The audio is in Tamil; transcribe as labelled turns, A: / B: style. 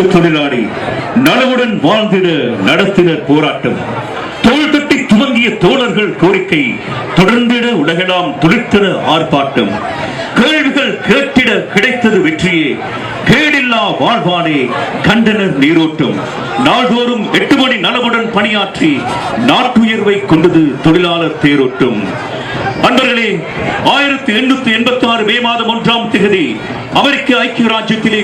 A: மாற்று தொழிலாளி நலவுடன் வாழ்ந்திட நடத்தினர் போராட்டம். தோள் தட்டி துவங்கிய தோழர்கள் கோரிக்கை தொடர்ந்திட உலகெல்லாம் துளிர்த்திட ஆர்ப்பாட்டம். கேள்விகள் கேட்டிட கிடைத்தது வெற்றியே. கேடில்லா வாழ்வானே கண்டனர் நீரோட்டம். நாள்தோறும் எட்டு மணி நலவுடன் பணியாற்றி நாட்டுயர்வை கொண்டது தொழிலாளர் தேரோட்டம். அன்பர்களே ஆயிரத்தி எண்ணூத்தி எண்பத்தி ஆறு மே மாதம் ஒன்றாம் திகதி அமெரிக்க ஐக்கிய ராஜ்யத்திலே